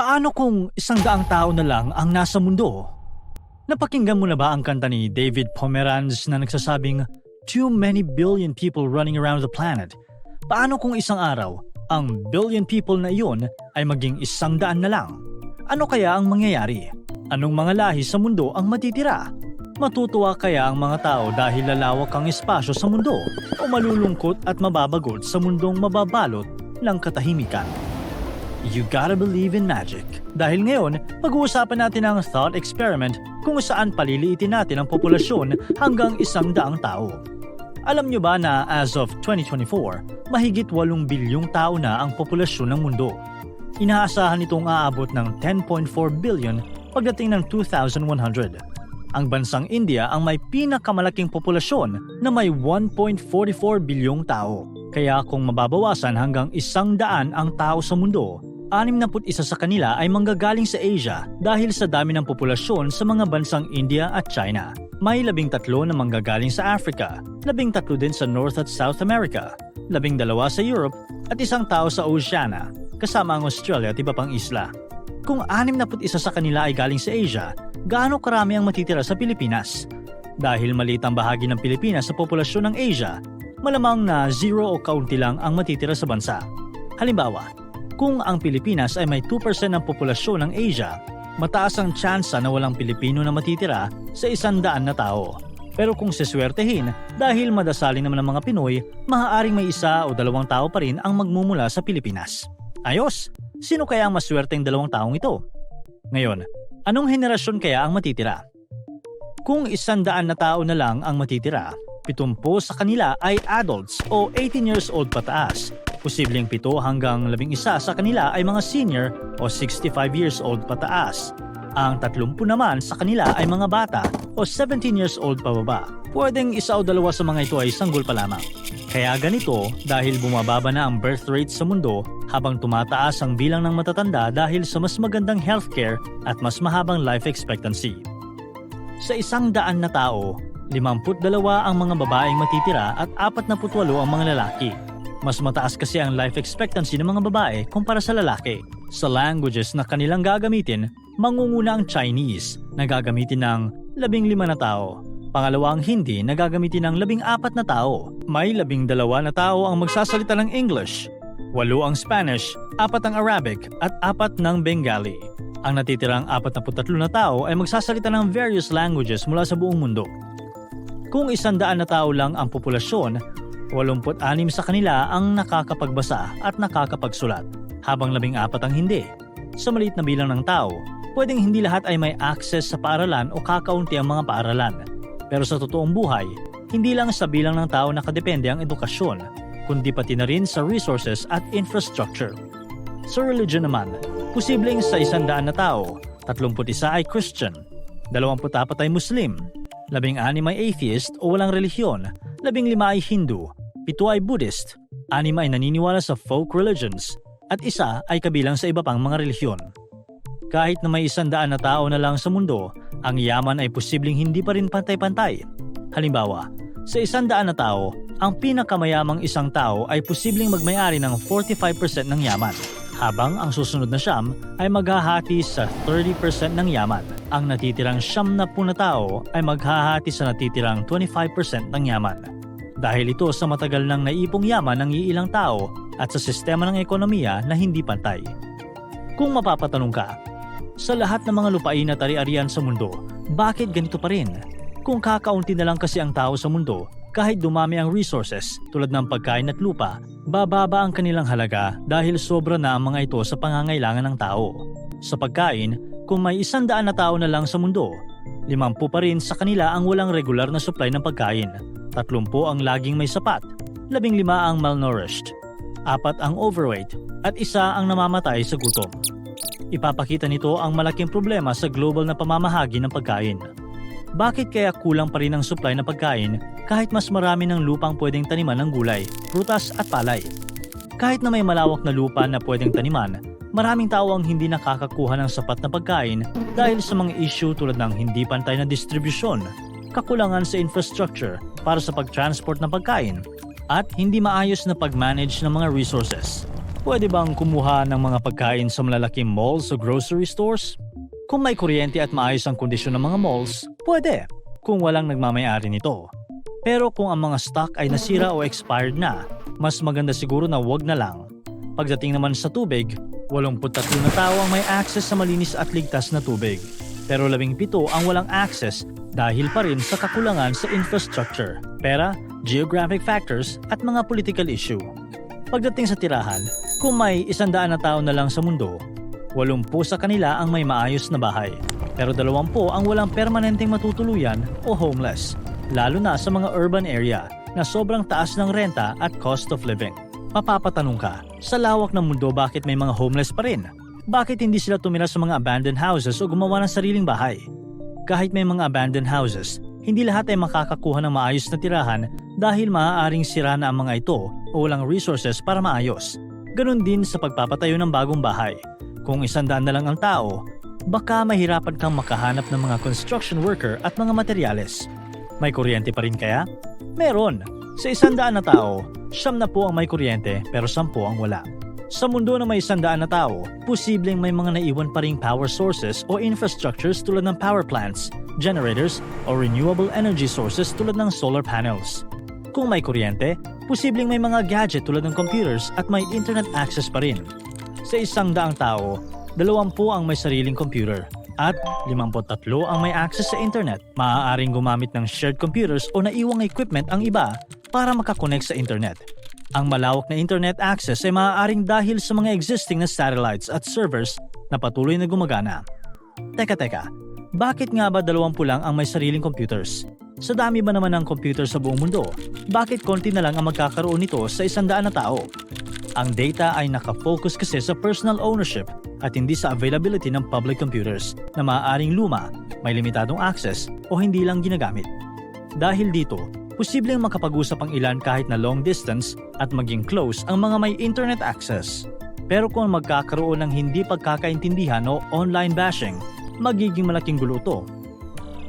Paano kung isang daang tao na lang ang nasa mundo? Napakinggan mo na ba ang kanta ni David Pomeranz na nagsasabing, Too many billion people running around the planet. Paano kung isang araw, ang billion people na iyon ay maging isang daan na lang? Ano kaya ang mangyayari? Anong mga lahi sa mundo ang matitira? Matutuwa kaya ang mga tao dahil lalawak ang espasyo sa mundo o malulungkot at mababagot sa mundong mababalot ng katahimikan? You gotta believe in magic. Dahil ngayon, pag-uusapan natin ang thought experiment kung saan paliliitin natin ang populasyon hanggang isang daang tao. Alam nyo ba na as of 2024, mahigit 8 bilyong tao na ang populasyon ng mundo. Inaasahan itong aabot ng 10.4 billion pagdating ng 2100. Ang bansang India ang may pinakamalaking populasyon na may 1.44 bilyong tao. Kaya kung mababawasan hanggang isang daan ang tao sa mundo, 61 sa kanila ay manggagaling sa Asia dahil sa dami ng populasyon sa mga bansang India at China. May labing tatlo na manggagaling sa Africa, labing tatlo din sa North at South America, labing dalawa sa Europe at isang tao sa Oceania, kasama ang Australia at iba pang isla. Kung 61 sa kanila ay galing sa Asia, gaano karami ang matitira sa Pilipinas? Dahil maliit ang bahagi ng Pilipinas sa populasyon ng Asia, malamang na zero o kaunti lang ang matitira sa bansa. Halimbawa, kung ang Pilipinas ay may 2% ng populasyon ng Asia, mataas ang tsansa na walang Pilipino na matitira sa isang daan na tao. Pero kung siswertehin, dahil madasalin naman ng mga Pinoy, maaaring may isa o dalawang tao pa rin ang magmumula sa Pilipinas. Ayos! Sino kaya ang maswerteng dalawang taong ito? Ngayon, anong henerasyon kaya ang matitira? Kung isang daan na tao na lang ang matitira, 70 sa kanila ay adults o 18 years old pataas. Posibleng 7 hanggang 11 sa kanila ay mga senior o 65 years old pataas. Ang 30 naman sa kanila ay mga bata o 17 years old pababa. Pwedeng isa o dalawa sa mga ito ay sanggol pa lamang. Kaya ganito dahil bumababa na ang birth rate sa mundo habang tumataas ang bilang ng matatanda dahil sa mas magandang healthcare at mas mahabang life expectancy. Sa isang daan na tao, 52 ang mga babaeng matitira at 48 ang mga lalaki. Mas mataas kasi ang life expectancy ng mga babae kumpara sa lalaki. Sa languages na kanilang gagamitin, mangunguna ang Chinese na gagamitin ng 15 na tao. Pangalawa ang Hindi na gagamitin ng 14 na tao. May 12 na tao ang magsasalita ng English. Walo ang Spanish, apat ang Arabic at apat ng Bengali. Ang natitirang 43 na tao ay magsasalita ng various languages mula sa buong mundo. Kung isandaan na tao lang ang populasyon, 86 sa kanila ang nakakapagbasa at nakakapagsulat, habang 14 ang hindi. Sa maliit na bilang ng tao, pwedeng hindi lahat ay may access sa paaralan o kakaunti ang mga paaralan. Pero sa totoong buhay, hindi lang sa bilang ng tao nakadepende ang edukasyon, kundi pati na rin sa resources at infrastructure. Sa religion naman, posibleng sa isandaan na tao, 31 ay Christian, 24 ay Muslim, 16 ay atheist o walang relihiyon, 15 ay Hindu, 7 ay Buddhist, 6 ay naniniwala sa folk religions, at isa ay kabilang sa iba pang mga relihiyon. Kahit na may isandaan na tao na lang sa mundo, ang yaman ay posibleng hindi pa rin pantay-pantay. Halimbawa, sa isandaan na tao, ang pinakamayamang isang tao ay posibleng magmayari ng 45% ng yaman, habang ang susunod na siyam ay maghahati sa 30% ng yaman. Ang natitirang siyam na po na tao ay maghahati sa natitirang 25% ng yaman. Dahil ito sa matagal nang naipong yaman ng iilang tao at sa sistema ng ekonomiya na hindi pantay. Kung mapapatanong ka, sa lahat ng mga lupain at ari-arian sa mundo, bakit ganito pa rin? Kung kakaunti na lang kasi ang tao sa mundo, kahit dumami ang resources tulad ng pagkain at lupa, bababa ang kanilang halaga dahil sobra na ang mga ito sa pangangailangan ng tao. Sa pagkain, kung may isang daan na tao na lang sa mundo, limampu pa rin sa kanila ang walang regular na supply ng pagkain, tatlumpu ang laging may sapat, labing lima ang malnourished, apat ang overweight, at isa ang namamatay sa gutom. Ipapakita nito ang malaking problema sa global na pamamahagi ng pagkain. Bakit kaya kulang pa rin ang supply ng pagkain kahit mas marami ng lupang pwedeng taniman ng gulay, prutas at palay? Kahit na may malawak na lupa na pwedeng taniman, maraming tao ang hindi nakakakuha ng sapat na pagkain dahil sa mga issue tulad ng hindi pantay na distribusyon, kakulangan sa infrastructure para sa pag-transport ng pagkain, at hindi maayos na pag-manage ng mga resources. Pwede bang kumuha ng mga pagkain sa malalaking malls o grocery stores? Kung may kuryente at maayos ang kondisyon ng mga malls, pwede. Kung walang nagmamayari nito. Pero kung ang mga stock ay nasira o expired na, mas maganda siguro na wag na lang. Pagdating naman sa tubig, 83 na tao ang may access sa malinis at ligtas na tubig. Pero 17 ang walang access dahil pa rin sa kakulangan sa infrastructure, pera, geographic factors at mga political issue. Pagdating sa tirahan, kung may isandaan na tao na lang sa mundo, 80 sa kanila ang may maayos na bahay. Pero 20 ang walang permanenteng matutuluyan o homeless, lalo na sa mga urban area na sobrang taas ng renta at cost of living. Mapapatanong ka, sa lawak ng mundo bakit may mga homeless pa rin? Bakit hindi sila tumira sa mga abandoned houses o gumawa ng sariling bahay? Kahit may mga abandoned houses, hindi lahat ay makakakuha ng maayos na tirahan dahil maaaring sira na ang mga ito o walang resources para maayos. Ganon din sa pagpapatayo ng bagong bahay. Kung isandaan na lang ang tao, baka mahirapan kang makahanap ng mga construction worker at mga materyales. May kuryente pa rin kaya? Meron. Sa isandaan na tao, siyam na po ang may kuryente pero sampo ang wala. Sa mundo na may isandaan na tao, posibleng may mga naiwan pa ring power sources o infrastructures tulad ng power plants, generators, o renewable energy sources tulad ng solar panels. Kung may kuryente, posibleng may mga gadget tulad ng computers at may internet access pa rin. Sa isang daang tao, dalawampu ang may sariling computer at 53 ang may access sa internet. Maaaring gumamit ng shared computers o naiwang equipment ang iba para makakonect sa internet. Ang malawak na internet access ay maaaring dahil sa mga existing na satellites at servers na patuloy na gumagana. Teka teka, bakit nga ba 20 lang ang may sariling computers? Sa dami ba naman ng computer sa buong mundo, bakit konti na lang ang magkakaroon nito sa isandaan na tao? Ang data ay nakafocus kasi sa personal ownership at hindi sa availability ng public computers na maaaring luma, may limitadong access o hindi lang ginagamit. Dahil dito, posibleng makapag-usap ang ilan kahit na long distance at maging close ang mga may internet access. Pero kung magkakaroon ng hindi pagkakaintindihan o online bashing, magiging malaking gulo ito.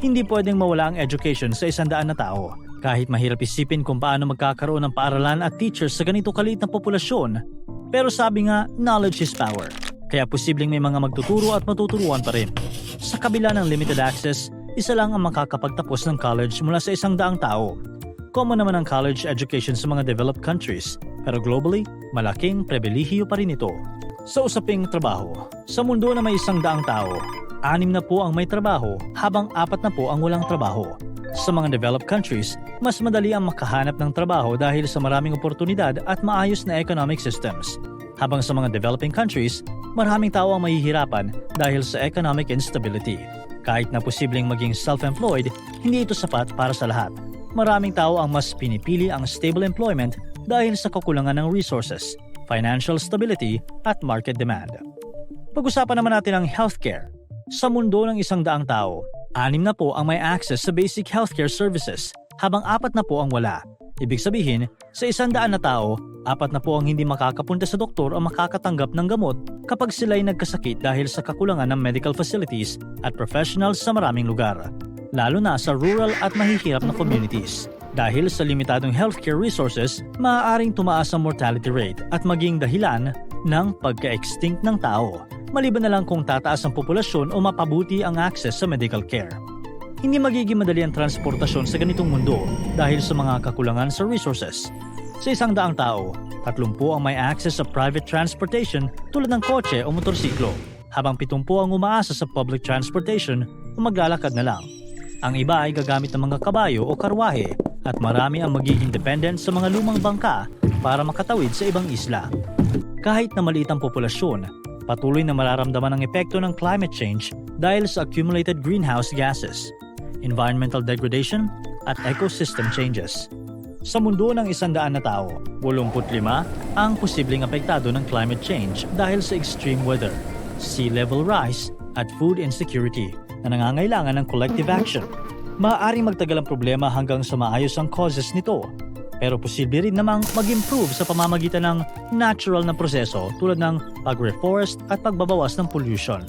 Hindi pwedeng mawala ang education sa isandaan na tao. Kahit mahirap isipin kung paano magkakaroon ng paaralan at teachers sa ganito kaliit na populasyon. Pero sabi nga, knowledge is power. Kaya posibleng may mga magtuturo at matuturuan pa rin. Sa kabila ng limited access, isa lang ang makakapagtapos ng college mula sa isang daang tao. Common naman ang college education sa mga developed countries, pero globally, malaking pribilehiyo pa rin ito. Sa usaping trabaho, sa mundo na may isang daang tao, anim na po ang may trabaho habang apat na po ang walang trabaho. Sa mga developed countries, mas madali ang makahanap ng trabaho dahil sa maraming oportunidad at maayos na economic systems. Habang sa mga developing countries, maraming tao ang mahihirapan dahil sa economic instability. Kahit na posibleng maging self-employed, hindi ito sapat para sa lahat. Maraming tao ang mas pinipili ang stable employment dahil sa kakulangan ng resources, financial stability at market demand. Pag-usapan naman natin ang healthcare. Sa mundo ng isang daang tao, anim na po ang may access sa basic healthcare services, habang apat na po ang wala. Ibig sabihin, sa isang daan na tao, apat na po ang hindi makakapunta sa doktor o makakatanggap ng gamot kapag sila ay nagkasakit dahil sa kakulangan ng medical facilities at professionals sa maraming lugar, lalo na sa rural at mahihirap na communities. Dahil sa limitadong healthcare resources, maaaring tumaas ang mortality rate at maging dahilan ng pagka-extinct ng tao maliban na lang kung tataas ang populasyon o mapabuti ang access sa medical care. Hindi magiging madali ang transportasyon sa ganitong mundo dahil sa mga kakulangan sa resources. Sa isang daang tao, 30 ang may access sa private transportation tulad ng kotse o motorsiklo, habang 70 ang umaasa sa public transportation o maglalakad na lang. Ang iba ay gagamit ng mga kabayo o karwahe at marami ang magiging dependent sa mga lumang bangka para makatawid sa ibang isla. Kahit na maliit ang populasyon, patuloy na mararamdaman ang epekto ng climate change dahil sa accumulated greenhouse gases, environmental degradation, at ecosystem changes. Sa mundo ng isandaan na tao, 85 ang posibleng apektado ng climate change dahil sa extreme weather, sea level rise, at food insecurity na nangangailangan ng collective action. Maaaring magtagal ang problema hanggang sa maayos ang causes nito pero posible rin namang mag-improve sa pamamagitan ng natural na proseso tulad ng pag-reforest at pagbabawas ng pollution.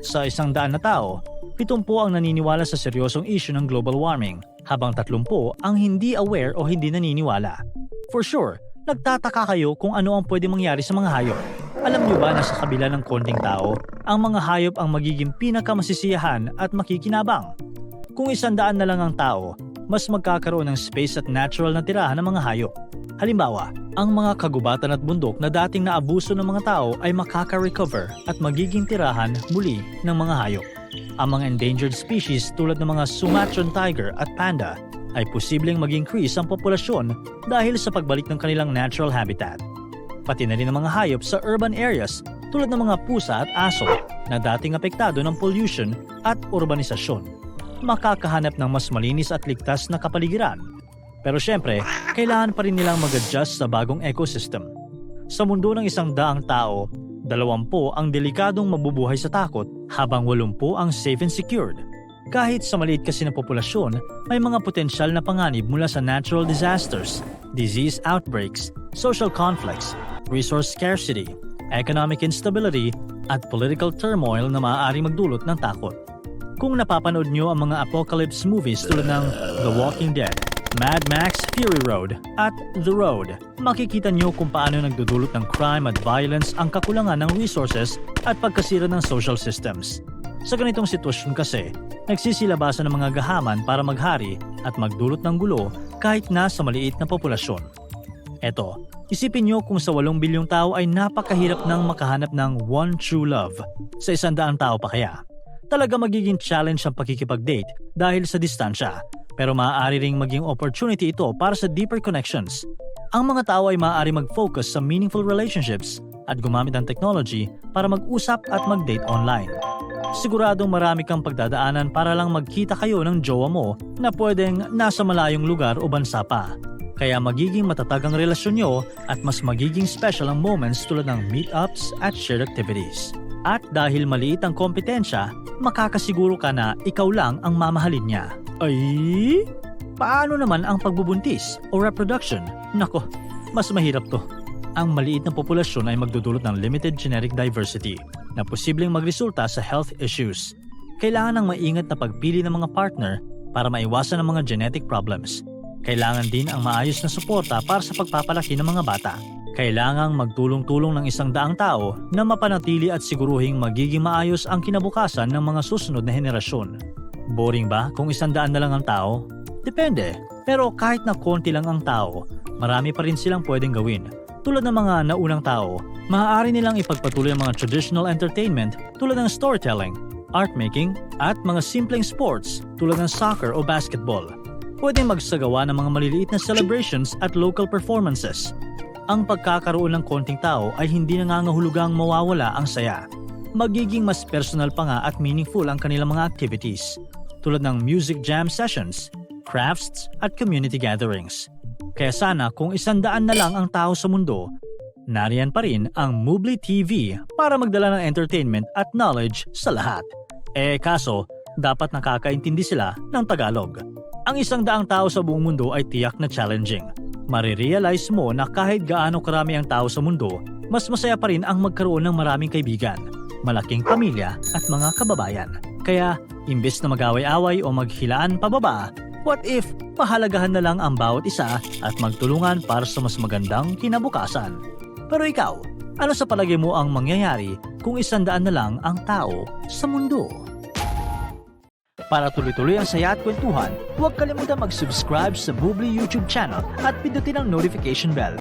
Sa isang daan na tao, 70 ang naniniwala sa seryosong issue ng global warming, habang 30 ang hindi aware o hindi naniniwala. For sure, Nagtataka kayo kung ano ang pwede mangyari sa mga hayop. Alam niyo ba na sa kabila ng konting tao, ang mga hayop ang magiging pinakamasisiyahan at makikinabang? Kung isandaan na lang ang tao, mas magkakaroon ng space at natural na tirahan ng mga hayop. Halimbawa, ang mga kagubatan at bundok na dating naabuso ng mga tao ay makaka-recover at magiging tirahan muli ng mga hayop. Ang mga endangered species tulad ng mga Sumatran tiger at panda ay posibleng mag-increase ang populasyon dahil sa pagbalik ng kanilang natural habitat. Pati na rin ang mga hayop sa urban areas tulad ng mga pusa at aso na dating apektado ng pollution at urbanisasyon. Makakahanap ng mas malinis at ligtas na kapaligiran. Pero syempre, kailangan pa rin nilang mag-adjust sa bagong ecosystem. Sa mundo ng isang daang tao, dalawampu ang delikadong mabubuhay sa takot habang walumpu ang safe and secured. Kahit sa maliit kasi na populasyon, may mga potensyal na panganib mula sa natural disasters, disease outbreaks, social conflicts, resource scarcity, economic instability, at political turmoil na maaaring magdulot ng takot. Kung napapanood nyo ang mga apocalypse movies tulad ng The Walking Dead, Mad Max Fury Road at The Road, makikita nyo kung paano nagdudulot ng crime at violence ang kakulangan ng resources at pagkasira ng social systems. Sa ganitong sitwasyon kasi, nagsisilabasan ng mga gahaman para maghari at magdulot ng gulo kahit na sa maliit na populasyon. Eto, isipin nyo kung sa 8 bilyong tao ay napakahirap nang makahanap ng one true love. Sa isandaang tao pa kaya? Talaga magiging challenge ang pakikipag-date dahil sa distansya, pero maaari ring maging opportunity ito para sa deeper connections. Ang mga tao ay maaari mag-focus sa meaningful relationships at gumamit ng technology para mag-usap at mag-date online. Siguradong marami kang pagdadaanan para lang magkita kayo ng jowa mo na pwedeng nasa malayong lugar o bansa pa. Kaya magiging matatag ang relasyon nyo at mas magiging special ang moments tulad ng meetups at shared activities. At dahil maliit ang kompetensya, makakasiguro ka na ikaw lang ang mamahalin niya. Ay? Paano naman ang pagbubuntis o reproduction? Nako, mas mahirap to. Ang maliit na populasyon ay magdudulot ng limited genetic diversity na posibleng magresulta sa health issues. Kailangan ng maingat na pagpili ng mga partner para maiwasan ang mga genetic problems. Kailangan din ang maayos na suporta para sa pagpapalaki ng mga bata. Kailangang magtulong-tulong ng isang daang tao na mapanatili at siguruhing magiging maayos ang kinabukasan ng mga susunod na henerasyon. Boring ba kung isang daan na lang ang tao? Depende. Pero kahit na konti lang ang tao, marami pa rin silang pwedeng gawin. Tulad ng mga naunang tao, maaari nilang ipagpatuloy ang mga traditional entertainment tulad ng storytelling, art making, at mga simpleng sports tulad ng soccer o basketball. Pwedeng magsagawa ng mga maliliit na celebrations at local performances. Ang pagkakaroon ng konting tao ay hindi nangangahulugang mawawala ang saya. Magiging mas personal pa nga at meaningful ang kanilang mga activities, tulad ng music jam sessions, crafts, at community gatherings. Kaya sana kung isandaan na lang ang tao sa mundo, nariyan pa rin ang Mubli TV para magdala ng entertainment at knowledge sa lahat. Eh kaso, dapat nakakaintindi sila ng Tagalog. Ang isang daang tao sa buong mundo ay tiyak na challenging. Marirealize mo na kahit gaano karami ang tao sa mundo, mas masaya pa rin ang magkaroon ng maraming kaibigan, malaking pamilya at mga kababayan. Kaya, imbes na mag-away-away o maghilaan pababa, what if pahalagahan na lang ang bawat isa at magtulungan para sa mas magandang kinabukasan? Pero ikaw, ano sa palagay mo ang mangyayari kung isandaan na lang ang tao sa mundo? Para tuloy-tuloy ang saya at kwentuhan, huwag kalimutan mag-subscribe sa Bubli YouTube channel at pindutin ang notification bell